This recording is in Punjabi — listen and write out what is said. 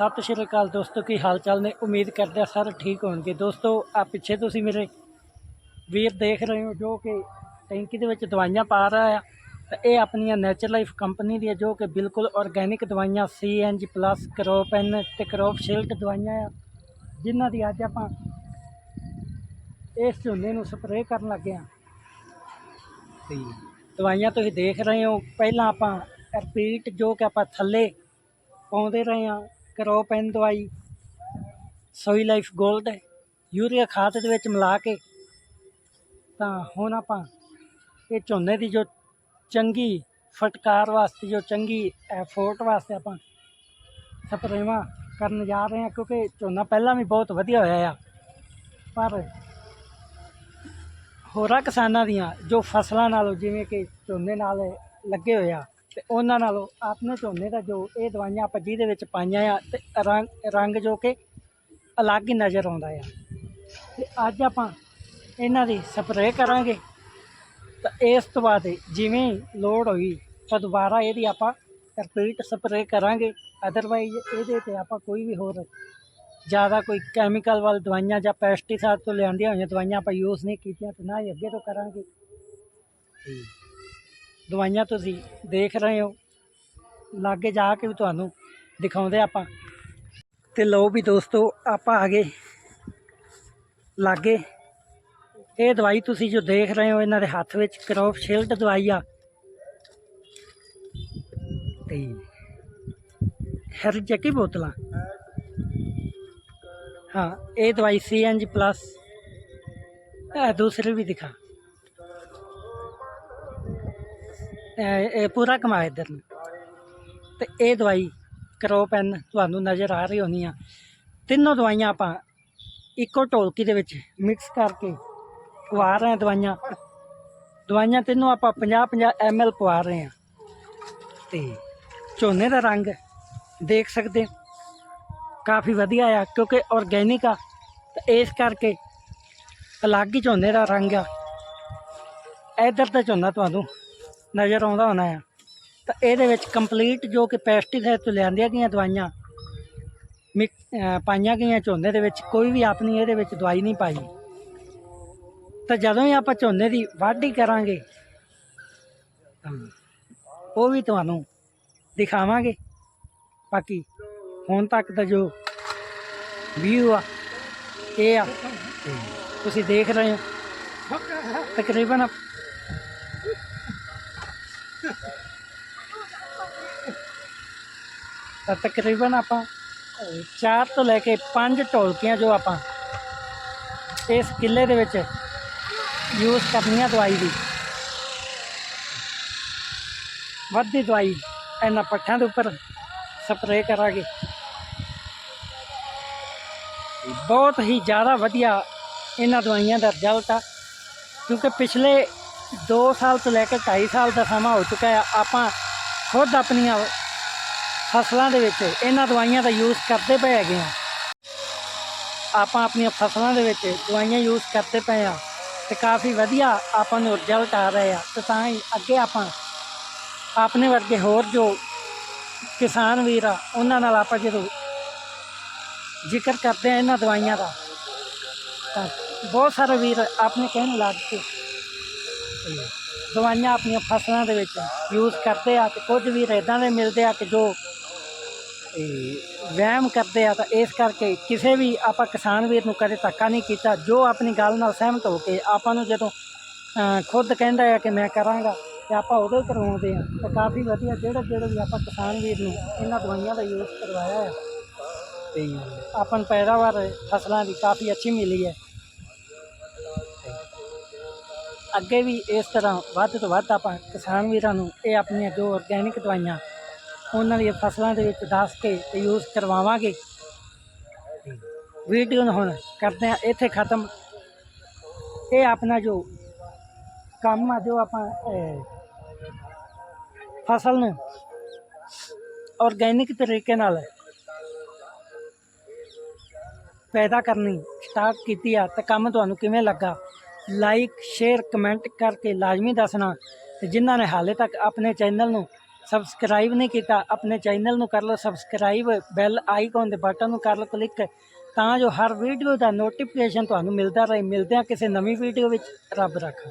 ਸਤਿ ਸ਼੍ਰੀ ਅਕਾਲ ਦੋਸਤੋ ਕੀ ਹਾਲ ਚਾਲ ਨੇ? ਉਮੀਦ ਕਰਦੇ ਆ ਸਾਰੇ ਠੀਕ ਹੋਣਗੇ। ਦੋਸਤੋ ਆ ਪਿੱਛੇ ਤੁਸੀਂ ਮੇਰੇ ਵੀਰ ਦੇਖ ਰਹੇ ਹੋ ਜੋ ਕਿ ਟੈਂਕੀ ਦੇ ਵਿੱਚ ਦਵਾਈਆਂ ਪਾ ਰਿਹਾ ਆ। ਤੇ ਇਹ ਆਪਣੀਆਂ ਨੇਚਰ ਲਾਈਫ ਕੰਪਨੀ ਦੀਆਂ ਜੋ ਕਿ ਬਿਲਕੁਲ ਆਰਗੈਨਿਕ ਦਵਾਈਆਂ ਸੀਐਨਜੀ ਪਲੱਸ ਕਰੋਪਨ ਤੇ ਕਰੋਪ ਸ਼ਿਲਟ ਦਵਾਈਆਂ ਆ ਜਿਨ੍ਹਾਂ ਦੀ ਅੱਜ ਆਪਾਂ ਇਸ ਝੋਨੇ ਨੂੰ ਸਪਰੇਅ ਕਰਨ ਲੱਗੇ ਆ। ਤੇ ਦਵਾਈਆਂ ਤੁਸੀਂ ਦੇਖ ਰਹੇ ਹੋ। ਪਹਿਲਾਂ ਆਪਾਂ ਰਿਪੀਟ ਜੋ ਕਿ ਆਪਾਂ ਥੱਲੇ ਪਾਉਂਦੇ ਰਹੇ ਆ ਕਰੋਪਨ ਦਵਾਈ। ਸੋਈ ਲਾਈਫ ਗੋਲਡ ਯੂਰੀਆ ਖਾਦ ਦੇ ਵਿੱਚ ਮਿਲਾ ਕੇ ਤਾਂ ਹੁਣ ਆਪਾਂ ਇਹ ਝੋਨੇ ਦੀ ਜੋ ਚੰਗੀ ਫਟਕਾਰ ਵਾਸਤੇ, ਜੋ ਚੰਗੀ ਐਫੋਰਟ ਵਾਸਤੇ ਆਪਾਂ ਸਪਰੇਵਾਂ ਕਰਨ ਜਾ ਰਹੇ ਹਾਂ, ਕਿਉਂਕਿ ਝੋਨਾ ਪਹਿਲਾਂ ਵੀ ਬਹੁਤ ਵਧੀਆ ਹੋਇਆ ਆ। ਪਰ ਹੋਰਾਂ ਕਿਸਾਨਾਂ ਦੀਆਂ ਜੋ ਫਸਲਾਂ ਨਾਲੋਂ ਜਿਵੇਂ ਕਿ ਝੋਨੇ ਨਾਲ ਲੱਗੇ ਹੋਏ ਆ ਤੇ ਉਹਨਾਂ ਨਾਲੋਂ ਆਪਣੇ ਝੋਨੇ ਦਾ ਜੋ ਇਹ ਦਵਾਈਆਂ ਆਪਾਂ ਜਿਹਦੇ ਵਿੱਚ ਪਾਈਆਂ ਆ ਤੇ ਰੰਗ ਰੰਗ ਜੋ ਕਿ ਅਲੱਗ ਹੀ ਨਜ਼ਰ ਆਉਂਦਾ ਆ। ਤੇ ਅੱਜ ਆਪਾਂ ਇਹਨਾਂ ਦੀ ਸਪਰੇਅ ਕਰਾਂਗੇ। ਤਾਂ ਇਸ ਤੋਂ ਬਾਅਦ ਜਿਵੇਂ ਲੋੜ ਹੋਈ ਤਾਂ ਦੁਬਾਰਾ ਇਹਦੀ ਆਪਾਂ ਰਿਪੀਟ ਸਪਰੇਅ ਕਰਾਂਗੇ। ਅਦਰਵਾਈਜ਼ ਇਹਦੇ ਤੇ ਆਪਾਂ ਕੋਈ ਵੀ ਹੋਰ ਜ਼ਿਆਦਾ ਕੋਈ ਕੈਮੀਕਲ ਵਾਲੀ ਦਵਾਈਆਂ ਜਾਂ ਪੈਸਟੀਸਾਈਡ ਤੋਂ ਲਿਆਂਦੀਆਂ ਹੋਈਆਂ ਦਵਾਈਆਂ ਆਪਾਂ ਯੂਜ਼ ਨਹੀਂ ਕੀਤੀਆਂ ਤੇ ਨਾ ਹੀ ਅੱਗੇ ਤੋਂ ਕਰਾਂਗੇ। ਦਵਾਈਆਂ ਤੁਸੀਂ ਦੇਖ ਰਹੇ ਹੋ। ਲਾਗੇ ਜਾ ਕੇ ਵੀ ਤੁਹਾਨੂੰ ਦਿਖਾਉਂਦੇ ਆਪਾਂ। ਤੇ ਲਓ ਵੀ ਦੋਸਤੋ, ਆਪਾਂ ਆ ਗਏ ਲਾਗੇ। ਇਹ ਦਵਾਈ ਤੁਸੀਂ ਜੋ ਦੇਖ ਰਹੇ ਹੋ ਇਹਨਾਂ ਦੇ ਹੱਥ ਵਿੱਚ, ਕਰੋਪ ਸ਼ਿਲਡ ਦਵਾਈ ਆ। ਤੇ ਹਰ ਜੱਕੀ ਬੋਤਲਾਂ? ਹਾਂ, ਇਹ ਦਵਾਈ ਸੀ ਐਨ ਜੀ ਪਲੱਸ ਇਹ ਦੂਸਰੀ ਵੀ ਦਿਖਾ। ਇਹ ਪੂਰਾ ਕਮਾ ਇੱਧਰ ਨੂੰ। ਤੇ ਇਹ ਦਵਾਈ ਕਰੋਪੈਨ ਤੁਹਾਨੂੰ ਨਜ਼ਰ ਆ ਰਹੀ ਹੋਣੀ ਆ। ਤਿੰਨੋਂ ਦਵਾਈਆਂ ਆਪਾਂ ਇੱਕੋ ਢੋਲਕੀ ਦੇ ਵਿੱਚ ਮਿਕਸ ਕਰਕੇ ਪਵਾ ਰਹੇ ਹਾਂ ਦਵਾਈਆਂ। ਦਵਾਈਆਂ ਤਿੰਨੋਂ ਆਪਾਂ 50 50 ਐਮਐਲ ਪਵਾ ਰਹੇ ਹਾਂ। ਤੇ ਝੋਨੇ ਦਾ ਰੰਗ ਦੇਖ ਸਕਦੇ ਕਾਫੀ ਵਧੀਆ ਆ, ਕਿਉਂਕਿ ਆਰਗੈਨਿਕ ਆ। ਤੇ ਇਸ ਕਰਕੇ ਅਲੱਗ ਹੀ ਝੋਨੇ ਦਾ ਰੰਗ ਆ। ਇਧਰ ਦਾ ਝੋਨਾ ਤੁਹਾਨੂੰ ਨਜ਼ਰ ਆਉਂਦਾ ਹੋਣਾ ਆ। ਤਾਂ ਇਹਦੇ ਵਿੱਚ ਕੰਪਲੀਟ ਜੋ ਕਿ ਪੈਸਟੀਸਾਈਡ ਤੋਂ ਲਿਆਂਦੀਆਂ ਗਈਆਂ ਦਵਾਈਆਂ ਮਿਕ ਪਾਈਆਂ ਗਈਆਂ ਝੋਨੇ ਦੇ ਵਿੱਚ, ਕੋਈ ਵੀ ਆਪਣੀ ਇਹਦੇ ਵਿੱਚ ਦਵਾਈ ਨਹੀਂ ਪਾਈ। ਤਾਂ ਜਦੋਂ ਹੀ ਆਪਾਂ ਝੋਨੇ ਦੀ ਵਾਢੀ ਕਰਾਂਗੇ, ਤਾਂ ਉਹ ਵੀ ਤੁਹਾਨੂੰ ਦਿਖਾਵਾਂਗੇ। ਬਾਕੀ ਹੁਣ ਤੱਕ ਦਾ ਜੋ ਵਿਊ ਆ, ਇਹ ਆ, ਤੇ ਤੁਸੀਂ ਦੇਖ ਰਹੇ ਹੋ। ਤਕਰੀਬਨ ਤਾਂ ਤਕਰੀਬਨ ਆਪਾਂ ਚਾਰ ਤੋਂ ਲੈ ਕੇ ਪੰਜ ਢੋਲਕੀਆਂ ਜੋ ਆਪਾਂ ਇਸ ਕਿੱਲੇ ਦੇ ਵਿੱਚ ਯੂਜ਼ ਕਰਨੀਆਂ ਦਵਾਈ ਦੀ। ਵੱਧਦੀ ਦਵਾਈ ਇਹਨਾਂ ਪੱਠਿਆਂ ਦੇ ਉੱਪਰ ਸਪਰੇਅ ਕਰਾਂਗੇ। ਬਹੁਤ ਹੀ ਜ਼ਿਆਦਾ ਵਧੀਆ ਇਹਨਾਂ ਦਵਾਈਆਂ ਦਾ ਰਿਜ਼ਲਟ ਆ, ਕਿਉਂਕਿ ਪਿਛਲੇ 2 ਸਾਲ ਤੋਂ ਲੈ ਕੇ 2.5 ਸਾਲ ਦਾ ਸਮਾਂ ਹੋ ਚੁੱਕਾ ਹੈ ਆਪਾਂ ਖੁਦ ਆਪਣੀਆਂ ਫਸਲਾਂ ਦੇ ਵਿੱਚ, ਇਹਨਾਂ ਦਵਾਈਆਂ ਦਾ ਯੂਜ਼ ਕਰਦੇ ਪਏ ਹੈਗੇ ਆ। ਆਪਾਂ ਆਪਣੀਆਂ ਫਸਲਾਂ ਦੇ ਵਿੱਚ ਦਵਾਈਆਂ ਯੂਜ਼ ਕਰਦੇ ਪਏ ਆ ਤੇ ਕਾਫੀ ਵਧੀਆ ਆਪਾਂ ਨੂੰ ਰਿਜ਼ਲਟ ਆ ਰਹੇ ਆ। ਤੇ ਤਾਂ ਹੀ ਅੱਗੇ ਆਪਾਂ ਆਪਣੇ ਵਰਗੇ ਹੋਰ ਜੋ ਕਿਸਾਨ ਵੀਰ ਆ, ਉਹਨਾਂ ਨਾਲ ਆਪਾਂ ਜਦੋਂ ਜ਼ਿਕਰ ਕਰਦੇ ਆ ਇਹਨਾਂ ਦਵਾਈਆਂ ਦਾ, ਤਾਂ ਬਹੁਤ ਸਾਰੇ ਵੀਰ ਆਪਣੇ ਕਹਿਣ ਲੱਗ ਕੇ ਦਵਾਈਆਂ ਆਪਣੀਆਂ ਫਸਲਾਂ ਦੇ ਵਿੱਚ ਯੂਜ਼ ਕਰਦੇ ਆ ਤੇ ਕੁਝ ਵੀਰ ਇਦਾਂ ਦੇ ਮਿਲਦੇ ਆ ਕਿ ਜੋ ਵਹਿਮ ਕਰਦੇ ਆ ਤਾਂ ਇਸ ਕਰਕੇ ਕਿਸੇ ਵੀ ਆਪਾਂ ਕਿਸਾਨ ਵੀਰ ਨੂੰ ਕਦੇ ਧੱਕਾ ਨਹੀਂ ਕੀਤਾ, ਜੋ ਆਪਣੀ ਗੱਲ ਨਾਲ ਸਹਿਮਤ ਹੋ ਕੇ ਆਪਾਂ ਨੂੰ ਜਦੋਂ ਖੁਦ ਕਹਿੰਦਾ ਹੈ ਕਿ ਮੈਂ ਕਰਾਂਗਾ ਤੇ ਆਪਾਂ ਉਦੋਂ ਹੀ ਕਰਵਾਉਂਦੇ ਆ, ਤਾਂ ਕਾਫੀ ਵਧੀਆ ਜਿਹੜੇ ਜਿਹੜੇ ਵੀ ਆਪਾਂ ਕਿਸਾਨ ਵੀਰ ਨੂੰ ਇਹਨਾਂ ਦਵਾਈਆਂ ਦਾ ਯੂਜ਼ ਕਰਵਾਇਆ ਹੈ ਤੇ ਆਪਾਂ ਨੂੰ ਪੈਦਾਵਾਰ ਫਸਲਾਂ ਦੀ ਕਾਫੀ ਅੱਛੀ ਮਿਲੀ ਹੈ। ਅੱਗੇ ਵੀ ਇਸ ਤਰ੍ਹਾਂ ਵੱਧ ਤੋਂ ਵੱਧ ਆਪਾਂ ਕਿਸਾਨ ਵੀਰਾਂ ਨੂੰ ਇਹ ਆਪਣੀਆਂ ਜੋ ਆਰਗੈਨਿਕ ਦਵਾਈਆਂ ਉਹਨਾਂ ਦੀਆਂ ਫਸਲਾਂ ਦੇ ਵਿੱਚ ਦੱਸ ਕੇ ਤੇ ਯੂਜ਼ ਕਰਵਾਵਾਂਗੇ। ਵੀਡੀਓ ਨੂੰ ਹੁਣ ਕਰਦੇ ਆ ਇੱਥੇ ਖਤਮ। ਇਹ ਆਪਣਾ ਜੋ ਕੰਮ ਆ, ਜੋ ਆਪਾਂ ਫਸਲ ਨੂੰ ਆਰਗੈਨਿਕ ਤਰੀਕੇ ਨਾਲ ਪੈਦਾ ਕਰਨੀ ਸਟਾਰਟ ਕੀਤੀ ਆ, ਤਾਂ ਕੰਮ ਤੁਹਾਨੂੰ ਕਿਵੇਂ ਲੱਗਾ? ਲਾਈਕ ਸ਼ੇਅਰ ਕਮੈਂਟ ਕਰਕੇ ਲਾਜ਼ਮੀ ਦੱਸਣਾ। ਤੇ ਜਿਨ੍ਹਾਂ ਨੇ ਹਾਲੇ ਤੱਕ ਆਪਣੇ ਚੈਨਲ ਨੂੰ ਸਬਸਕ੍ਰਾਈਬ ਨਹੀਂ ਕੀਤਾ, ਆਪਣੇ ਚੈਨਲ ਨੂੰ ਕਰ ਲਓ ਸਬਸਕ੍ਰਾਈਬ ਬੈਲ ਆਈਕਨ ਦੇ ਬਟਨ ਨੂੰ ਕਰ ਲਓ ਕਲਿੱਕ ਤਾਂ ਜੋ ਹਰ ਵੀਡੀਓ ਦਾ ਨੋਟੀਫਿਕੇਸ਼ਨ ਤੁਹਾਨੂੰ ਮਿਲਦਾ ਰਹੇ। ਮਿਲਦੇ ਆ ਕਿਸੇ ਨਵੀਂ ਵੀਡੀਓ ਵਿੱਚ। ਰੱਬ ਰੱਖਾ।